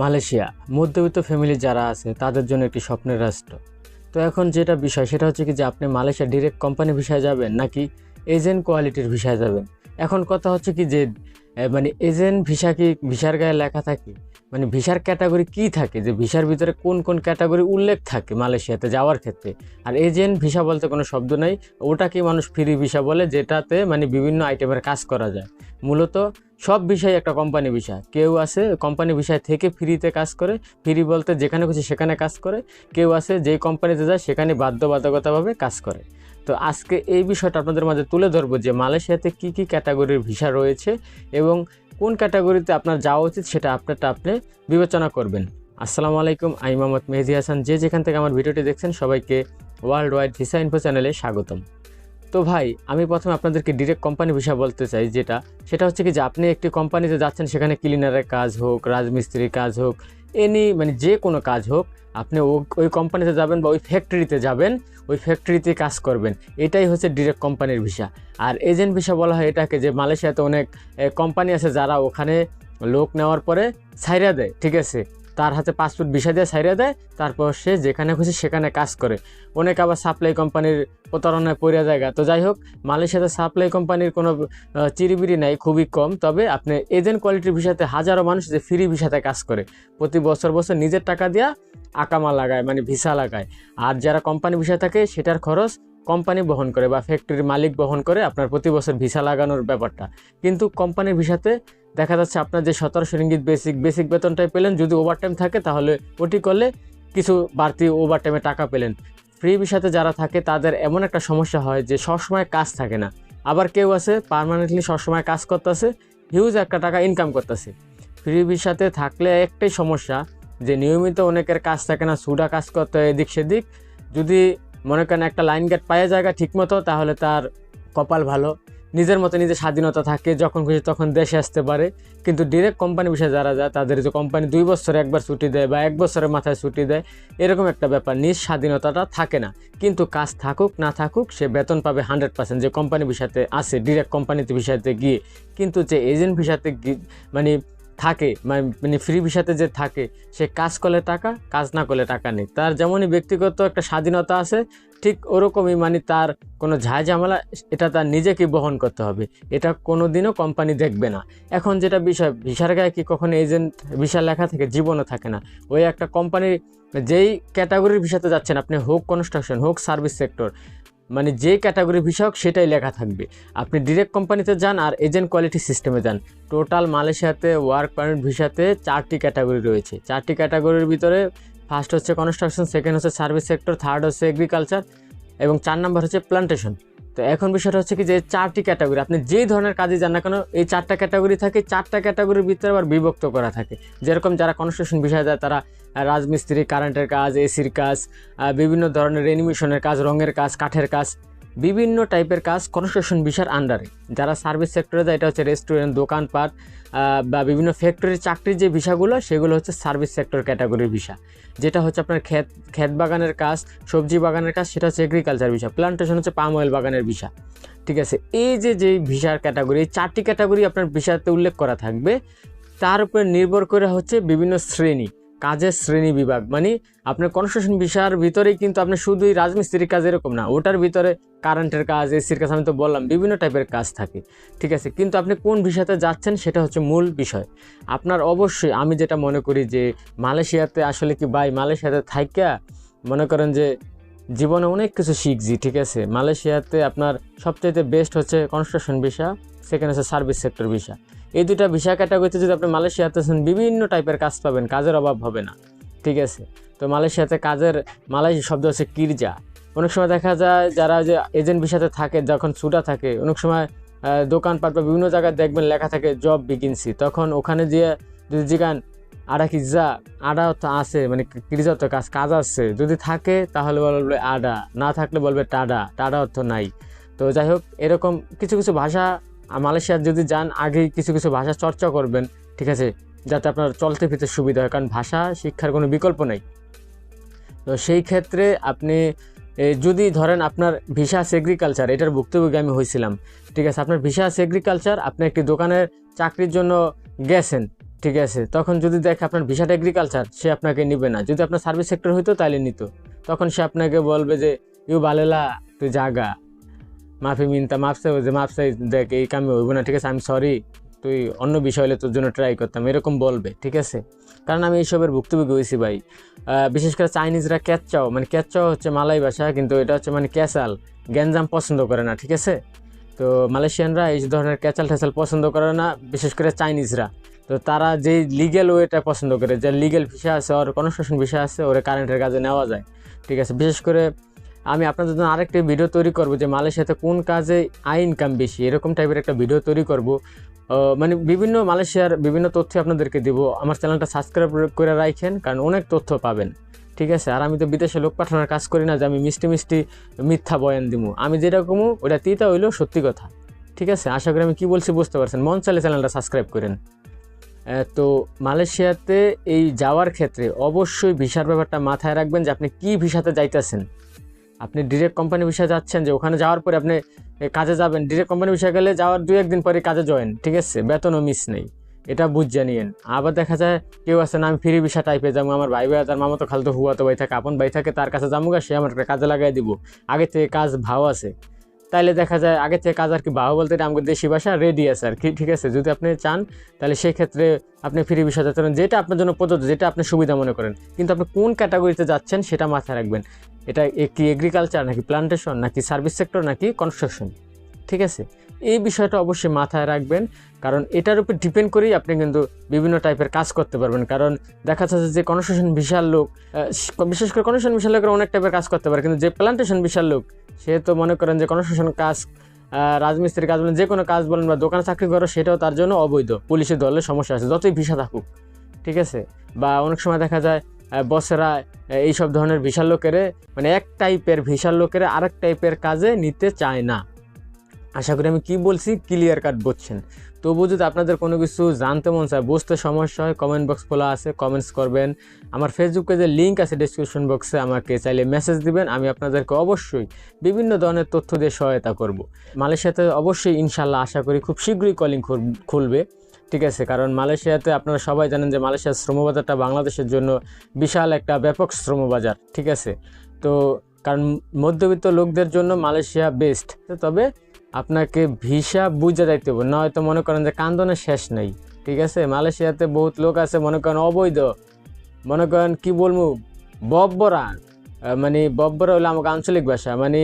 Malaysia, মধ্যবিত্ত family যারা আছে, তাদের জন্য একটি স্বপ্নের রাষ্ট্র। তো এখন যেটা বিষয়, সেটা হচ্ছে কি যে আপনি মালয়েশিয়া ডিরেক্ট কোম্পানি ভিসায় যাবেন নাকি এজেন্ট কোয়ালিটির ভিসায় যাবেন? এখন কথা হচ্ছে কি যে মানে এজেন্ট ভিসা কি ভিসার গায়ে লেখা থাকে? মানে ভিসার ক্যাটাগরি কি থাকে? যে ভিসার ভিতরে কোন কোন ক্যাটাগরি উল্লেখ থাকে মালয়েশিয়াতে যাওয়ার ক্ষেত্রে? আর এজেন্ট ভিসা বলতে কোনো শব্দ নাই ওটাকে মানুষ ফ্রি ভিসা বলে, যেটাতে মানে বিভিন্ন আইটেমের কাজ করা যায়। মূলত সব বিষয় একটা কোম্পানি বিষয়। কেউ আছে কোম্পানি বিষয় থেকে ফ্রিতে কাজ করে ফ্রি বলতে যেখানে খুশি সেখানে কাজ করে। কেউ আছে যেই কোম্পানিতে যায় সেখানে বাধ্যবাধকতাভাবে কাজ করে। তো আজকে এই বিষয়টা আপনাদের মাঝে তুলে ধরবো যে মালয়েশিয়াতে কি কি ক্যাটাগরির ভিসা রয়েছে এবং কোন ক্যাটাগরিতে আপনার যাওয়া উচিত সেটা আপনারটা আপনি বিবেচনা করবেন। আসসালামু আলাইকুম, আমি মোহাম্মদ মেহেদি হাসান। যে যেখান থেকে আমার ভিডিওটি দেখছেন সবাইকে ওয়ার্ল্ড ওয়াইড ভিসা ইনফো চ্যানেলে স্বাগতম। তো ভাই, আমি প্রথমে আপনাদেরকে ডিরেক্ট কোম্পানি বিষয় বলতে চাই, যেটা সেটা হচ্ছে কি যে আপনি একটি কোম্পানিতে যাচ্ছেন, সেখানে ক্লিনারের কাজ হোক, রাজমিস্ত্রির কাজ হোক এনি মানে যে কোনো কাজ হোক, আপনি ওই কোম্পানিতে যাবেন বা ওই ফ্যাক্টরিতে যাবেন, ওই ফ্যাক্টরিতে কাজ করবেন। এটাই হচ্ছে ডিরেক্ট কোম্পানির ভিসা। আর এজেন্ট ভিসা বলা হয় এটাকে যে মালয়েশিয়াতে অনেক কোম্পানি আছে যারা ওখানে লোক নেওয়ার পরে ছাইরা দেয়, ঠিক আছে? তার হাতে পাসপোর্ট ভিসা দিয়ে ছাইরা দেয়, তারপর সে যেখানে খুশি সেখানে কাজ করে। অনেক আবার সাপ্লাই কোম্পানির প্রতারণায় পড়ে জায়গা তো যাই হোক, মালয়েশিয়াতে সাপ্লাই কোম্পানির কোনো চিরিবিরি নাই, খুবই কম। তবে আপনি এজেন্ট কোয়ালিটির ভিসাতে হাজারো মানুষ যে ফ্রি ভিসাতে কাজ করে। প্রতি বছর বছর নিজের টাকা দিয়া আকামা লাগায় মানে ভিসা লাগায়। আর যারা কোম্পানি ভিসা থাকে, সেটার খরচ কোম্পানি বহন করে বা ফ্যাক্টরির মালিক বহন করে আপনার প্রতি বছর ভিসা লাগানোর ব্যাপারটা। কিন্তু কোম্পানির ভিসাতে দেখা যাচ্ছে আপনার যে সতেরোশো রিঙ্গিত বেসিক বেসিক বেতনটাই পেলেন। যদি ওভারটাইম থাকে, তাহলে ওটি করলে কিছু বাড়তি ওভারটাইমে টাকা পেলেন। ফ্রি ভিসাতে যারা থাকে, তাদের এমন একটা সমস্যা হয় যে সবসময় কাজ থাকে না। আবার কেউ আছে পার্মানেন্টলি সবসময় কাজ করতেছে হিউজ একটা টাকা ইনকাম করতেছে। ফ্রি ভিসাতে থাকলে একটাই সমস্যা যে নিয়মিত অনেকের কাজ থাকে না সুডা কাজ করতে হয় এদিক সেদিক। যদি মনে করেন একটা লাইন গেট পায়ে জায়গা ঠিকমতো, তাহলে তার কপাল ভালো। নিজের মতো নিজের স্বাধীনতা থাকে, যখন খুশি তখন দেশে আসতে পারে। কিন্তু ডিরেক্ট কোম্পানি বিষয়ে যারা যায়, তাদের যে কোম্পানি দুই বছরে একবার ছুটি দেয় বা এক বছরের মাথায় ছুটি দেয়, এরকম একটা ব্যাপার। নিজ স্বাধীনতাটা থাকে না। কিন্তু কাজ থাকুক, না থাকুক, সে বেতন পাবে হান্ড্রেড পার্সেন্ট যে কোম্পানি বিষয়তে আসে ডিরেক্ট কোম্পানিতে বিষয়তে গিয়ে। কিন্তু যে এজেন্ট ভিসাতে মানে থাকে, মানে- মানে ফ্রি ভিসাতে যে থাকে, সে কাজ করলে টাকা, কাজ না করলে টাকা নেই। তার যেমনই ব্যক্তিগত একটা স্বাধীনতা আছে, ঠিক ওরকমই মানে তার কোনো ঝামেলা, এটা তার নিজেকে বহন করতে হবে। এটা কোনো দিনও কোম্পানি দেখবে না। এখন যেটা বিষয়, ভিসার গায়ে কি কখনো এজেন্ট ভিসা লেখা থাকে জীবনও থাকে না। ওই একটা কোম্পানির যেই ক্যাটাগরির ভিসাতে যাচ্ছেন, আপনি হোক কনস্ট্রাকশন হোক সার্ভিস সেক্টর মানে যে ক্যাটাগরি বিষয়ক সেটাই লেখা থাকবে। আপনি ডিরেক্ট কোম্পানিতে যান আর এজেন্ট কোয়ালিটি সিস্টেমে যান। টোটাল মালয়েশিয়াতে ওয়ার্ক পারমিট ভিসাতে চারটি ক্যাটাগরি রয়েছে। চারটি ক্যাটাগরির ভিতরে ফার্স্ট হচ্ছে কনস্ট্রাকশন সেকেন্ড হচ্ছে সার্ভিস সেক্টর থার্ড হচ্ছে এগ্রিকালচার এবং চার নম্বর হচ্ছে প্লান্টেশন তো এখন বিষয়টা হচ্ছে কি যে চারটি ক্যাটাগরি, আপনি যেই ধরনের কাজে যান না কেন, এই চারটা ক্যাটাগরি থাকে, চারটা ক্যাটাগরির ভিতরে আবার বিভক্ত করা থাকে। যেরকম যারা কনস্ট্রাকশন বিষয়ে যায়, তারা রাজমিস্ত্রি কারেন্টের কাজ এসির কাজ বিভিন্ন ধরনের অ্যানিমেশনের কাজ, রঙের কাজ, কাঠের কাজ বিভিন্ন টাইপের কাজ কনস্ট্রাকশন বিষয়ের আন্ডারে যারা সার্ভিস সেক্টরে যায়, এটা হচ্ছে রেস্টুরেন্ট দোকানপাট বা বিভিন্ন ফ্যাক্টরির চাকরির যে ভিসাগুলো সেগুলো হচ্ছে সার্ভিস সেক্টর ক্যাটাগরির ভিসা যেটা হচ্ছে আপনার ক্ষেত ক্ষেত বাগানের কাজ, সবজি বাগানের কাজ, সেটা হচ্ছে এগ্রিকালচার ভিসা প্লান্টেশন হচ্ছে পাম অয়েল বাগানের ভিসা ঠিক আছে? এই যে যে ভিসার ক্যাটাগরি এই চারটি ক্যাটাগরি আপনার ভিসাতে উল্লেখ করা থাকবে। তার উপরে নির্ভর করে হচ্ছে বিভিন্ন শ্রেণি। কাজের শ্রেণি বিভাগ মানে আপনার কনস্ট্রাকশন ভিসার ভিতরেই কিন্তু আপনি শুধুই রাজমিস্ত্রির কাজ এরকম না, ওটার ভিতরে কারেন্টের কাজ এসির কাজ আমি তো বললাম, বিভিন্ন টাইপের কাজ থাকে, ঠিক আছে? কিন্তু আপনি কোন ভিসাতে যাচ্ছেন সেটা হচ্ছে মূল বিষয়। আপনার অবশ্যই, আমি যেটা মনে করি যে মালয়েশিয়াতে আসলে কি ভাই, মালয়েশিয়াতে থাইকা মনে করেন যে জীবনে অনেক কিছু শিখছি, ঠিক আছে? মালয়েশিয়াতে আপনার সবচাইতে বেস্ট হচ্ছে কনস্ট্রাকশন ভিসা সেকেন্ড হচ্ছে সার্ভিস সেক্টর ভিসা এই দুটা ভিসা ক্যাটাগরিতে যদি আপনি মালয়েশিয়াতে আছেন, বিভিন্ন টাইপের কাজ পাবেন, কাজের অভাব হবে না। ঠিক আছে? তো মালয়েশিয়াতে কাজের মালয়েশিয়া শব্দ হচ্ছে কিরজা। অনেক সময় দেখা যায় যারা যে এজেন্ট ভিসাতে থাকে, যখন ছুটা থাকে, অনেক সময় দোকানপাট বা বিভিন্ন জায়গায় দেখবেন লেখা থাকে জব বিকিনসি তখন ওখানে দিয়ে যদি জিগান, আডা কি যা আডা তো আছে মানে কিরজা তো কাজ কাজ আছে। যদি থাকে, তাহলে বলবে আডা, না থাকলে বলবে টাডা টাডা অর্থ নাই। তো যাই হোক, এরকম কিছু কিছু ভাষা মালয়েশিয়ার যদি যান আগে কিছু কিছু ভাষা চর্চা করবেন, ঠিক আছে? যাতে আপনার চলতে ফিরতে সুবিধা হয়, কারণ ভাষা শিক্ষার কোনো বিকল্প নেই। তো সেই ক্ষেত্রে আপনি যদি ধরেন আপনার ভিসাস এগ্রিকালচার এটার ভুক্তভোগী আমি হয়েছিলাম, ঠিক আছে? আপনার ভিসাস এগ্রিকালচার আপনি একটি দোকানের চাকরির জন্য গেছেন, ঠিক আছে? তখন যদি দেখে আপনার ভিসাটা এগ্রিকালচার সে আপনাকে নিবে না। যদি আপনার সার্ভিস সেক্টর হইতো তাহলে নিত। তখন সে আপনাকে বলবে যে, ইউ বালেলা, তুই জাগা। মাফি মিনতা মাপসে যে মাপসে দেখ, এই কামে হইব না, ঠিক আছে? আমি সরি তুই অন্য বিষয় হলে তোর জন্য ট্রাই করতাম, এরকম বলবে, ঠিক আছে? কারণ আমি এইসবের ভুক্তভোগী হয়েছি ভাই। বিশেষ করে চাইনিজরা ক্যাচাও মানে ক্যাচাও হচ্ছে মালাই ভাষা, কিন্তু এটা হচ্ছে মানে ক্যাচাল, গ্যাঞ্জাম পছন্দ করে না, ঠিক আছে? তো মালয়েশিয়ানরা এই ধরনের ক্যাচাল ট্যাচাল পছন্দ করে না, বিশেষ করে চাইনিজরা। তো তারা যে লিগেল ওয়েটা পছন্দ করে, যে লিগেল ভিসা আছে, ওর কনস্ট্রাকশন ভিসা আছে, ওরে কারেন্টের কাজে নেওয়া যায়, ঠিক আছে? বিশেষ করে আমি আপনাদের জন্য আরেকটি ভিডিও তৈরি করব যে মালয়েশিয়াতে কোন কাজে আয় ইনকাম বেশি, এরকম টাইপের একটা ভিডিও তৈরি করব। মানে বিভিন্ন মালয়েশিয়ার বিভিন্ন তথ্য আপনাদেরকে দিব। আমার চ্যানেলটা সাবস্ক্রাইব করে রাখেন, কারণ অনেক তথ্য পাবেন। ঠিক আছে? আর আমি তো বিদেশে লোক পাঠানোর কাজ করি না যে আমি মিষ্টি মিষ্টি মিথ্যা বয়ান দিব আমি যেটা কমু ওটা তিতা হইলেও সত্যি কথা। ঠিক আছে? আশা করি আমি কি বলছি বুঝতে পারছেন। মন চাইলে চ্যানেলটা সাবস্ক্রাইব করেন। তো মালয়েশিয়াতে এই যাওয়ার ক্ষেত্রে অবশ্যই ভিসার ব্যাপারটা মাথায় রাখবেন যে আপনি কি ভিসাতে যাইতেছেন। আপনি ডিরেক্ট কোম্পানি ভিসা যাচ্ছেন যে ওখানে যাওয়ার পরে আপনি কাজে যাবেন। ডিরেক্ট কোম্পানি ভিসা গেলে যাওয়ার দু একদিন পরে কাজে জয়েন ঠিক আছে? বেতনও মিস নেই। এটা বুঝে নিয়েন। আবার দেখা যায় কেউ আছে না, আমি ফ্রি ভিসা টাইপে যাব, আমার ভাই ভাই তার মামাতো খালতো হুয়াতো ভাই থাকে, আপন ভাই থাকে, তার কাছে যাব সে আমার কাজে লাগাই দিব। আগে থেকে কাজ ভাও আছে। তাইলে দেখা যায় আগে থেকে কাজ আর কি ভাও বলতে এটা আমাদের দেশি ভাষা রেডি আছে আর কি, ঠিক আছে? যদি আপনি চান, তাহলে সেই ক্ষেত্রে আপনি ফ্রি ভিসা যেতে যেটা আপনার জন্য প্রযোজ্য, যেটা আপনি সুবিধা মনে করেন। কিন্তু আপনি কোন ক্যাটাগরিতে যাচ্ছেন সেটা মাথায় রাখবেন। এটা কি এগ্রিকালচার নাকি প্লান্টেশন নাকি সার্ভিস সেক্টর নাকি কনস্ট্রাকশন ঠিক আছে? এই বিষয়টা অবশ্যই মাথায় রাখবেন, কারণ এটার উপর ডিপেন্ড করেই আপনি কিন্তু বিভিন্ন টাইপের কাজ করতে পারবেন। কারণ দেখা যাচ্ছে যে কনস্ট্রাকশন বিশাল লোক বিশেষ করে কনস্ট্রাকশন বিশাল লোকের অনেক টাইপের কাজ করতে পারে, কিন্তু যে প্লান্টেশন বিশাল লোক, সে তো মনে করেন যে কনস্ট্রাকশন কাজ রাজমিস্ত্রির কাজ বলেন যে কোনো কাজ বলেন বা দোকানে চাকরি করো, সেটাও তার জন্য অবৈধ। পুলিশের দলের সমস্যা আছে, যতই ভিসা থাকুক। ঠিক আছে? বা অনেক সময় দেখা যায় বসেরা এইসব ধরনের ভিসার লোকেরে মানে এক টাইপের ভিসার লোকেরা আরেক টাইপের কাজে নিতে চায় না। আশা করি আমি কি বলছি ক্লিয়ার কাট বুঝছেন। তবুও যদি আপনাদের কোনো কিছু জানতে মন চায়, বুঝতে সমস্যা হয় কমেন্ট বক্স খোলা আছে কমেন্টস করবেন। আমার ফেসবুক পেজের লিঙ্ক আছে ডিসক্রিপশন বক্সে আমাকে চাইলে মেসেজ দিবেন, আমি আপনাদেরকে অবশ্যই বিভিন্ন ধরনের তথ্য দিয়ে সহায়তা করব। মালয়েশিয়াতে অবশ্যই ইনশাল্লাহ আশা করি খুব শীঘ্রই কলিং খুলবে। ঠিক আছে, কারণ মালয়েশিয়াতে আপনারা সবাই জানেন যে মালয়েশিয়ার শ্রমবাজারটা বাংলাদেশের জন্য বিশাল একটা ব্যাপক শ্রমবাজার, ঠিক আছে? তো কারণ মধ্যবিত্ত লোকদের জন্য মালয়েশিয়া বেস্ট তবে আপনাকে ভিসা বুঝে যাইতে হবে না হয়তো মনে করেন যে কান্দনের শেষ নেই, ঠিক আছে? মালয়েশিয়াতে বহুত লোক আছে, মনে করেন অবৈধ, মনে করেন কি বলব, বব্বরা মানে বব্বরা হলো আমাকে আঞ্চলিক ভাষা মানে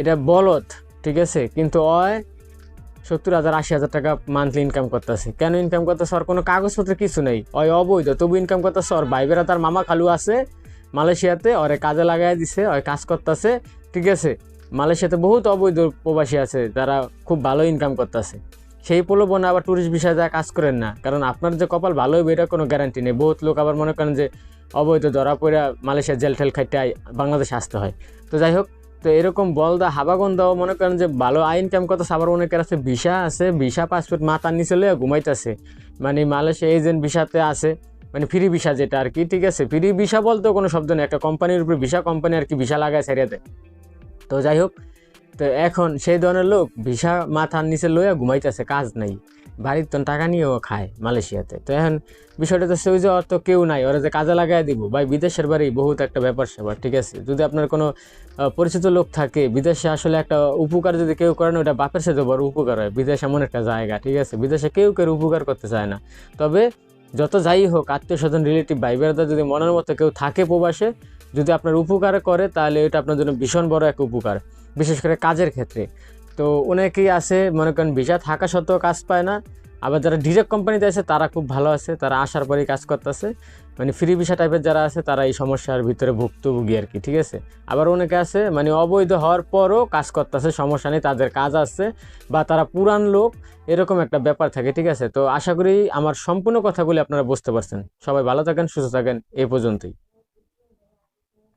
এটা বলত ঠিক আছে? কিন্তু অয় সত্তর হাজার, আশি হাজার টাকা মান্থলি ইনকাম করতেছে। কেন ইনকাম করতেছে? আর কোনো কাগজপত্র কিছু নেই। ওই অবৈধ, তবু ইনকাম করতেছে। ওর ভাইবেরা তার মামা খালু আছে মালয়েশিয়াতে, ওরে কাজে লাগাই দিছে ওই কাজ করতেছে। ঠিক আছে, মালয়েশিয়াতে বহুত অবৈধ প্রবাসী আছে, যারা খুব ভালো ইনকাম করতেছে। সেই প্রলোভনে আবার ট্যুরিস্ট বিষয়ে যা কাজ করেন না। কারণ আপনার যে কপাল ভালো হইবে এটা কোনো গ্যারান্টি নেই। বহুত লোক আবার মনে করেন যে অবৈধ ধরা পড়ে মালয়েশিয়া জেল ঠেল খাইতে বাংলাদেশে আসতে হয়। তো যাই হোক তো এরকম বলদা হাবাগন্দাও মনে করেন যে ভালো আই ইনকাম করতেছে, আবার অনেকের আছে ভিসা আছে, ভিসা পাসপোর্ট মাথার নিচে লইয়া ঘুমাইতেছে। মানে মালয়েশিয়া এজেন্ট ভিসাতে আছে মানে ফ্রি ভিসা যেটা আর কি, ঠিক আছে? ফ্রি ভিসা বলতেও কোনো শব্দ নেই, একটা কোম্পানির উপরে ভিসা কোম্পানি আর কি ভিসা লাগায় ছেড়ে দেয়। তো যাই হোক, তো এখন সেই ধরনের লোক ভিসা মাথার নিচে লইয়া ঘুমাইতেছে, কাজ নাই। বাড়ির তো টাকা নিয়েও খায় মালয়েশিয়াতে। তো এখন বিষয়টা তো সেই যে অত কেউ নাই, ওরা যে কাজে লাগাই দিব। ভাই, বিদেশের বাড়ি বহুত একটা ব্যাপার স্যাপার ঠিক আছে? যদি আপনার কোনো পরিচিত লোক থাকে, বিদেশে আসলে একটা উপকার যদি কেউ করেন ওটা বাপের সাথে বড় উপকার হয়। বিদেশ এমন একটা জায়গা, ঠিক আছে? বিদেশে কেউ কেউ উপকার করতে চায় না। তবে যত যাই হোক আত্মীয় স্বজন রিলেটিভ ভাই বেড়াদা যদি মনের মতো কেউ থাকে প্রবাসে, যদি আপনার উপকার করে, তাহলে এটা আপনার জন্য ভীষণ বড় এক উপকার। বিশেষ করে কাজের ক্ষেত্রে। তো অনেকেই আছে, মনে করেন ভিসা থাকা সত্ত্বেও কাজ পায় না। আবার যারা ডিরেক্ট কোম্পানিতে আছে, তারা খুব ভালো আছে, তারা আসার পরেই কাজ করতেছে। মানে ফ্রি ভিসা টাইপের যারা আছে, তারা এই সমস্যার ভিতরে ভুক্তভোগী আর কি, ঠিক আছে? আবার অনেকে আছে মানে অবৈধ হওয়ার পরও কাজ করতেছে, সমস্যা নেই, তাদের কাজ আছে, বা তারা পুরান লোক, এরকম একটা ব্যাপার থাকে, ঠিক আছে? তো আশা করি আমার সম্পূর্ণ কথাগুলি আপনারা বুঝতে পারছেন। সবাই ভালো থাকেন, সুস্থ থাকেন, এই পর্যন্তই।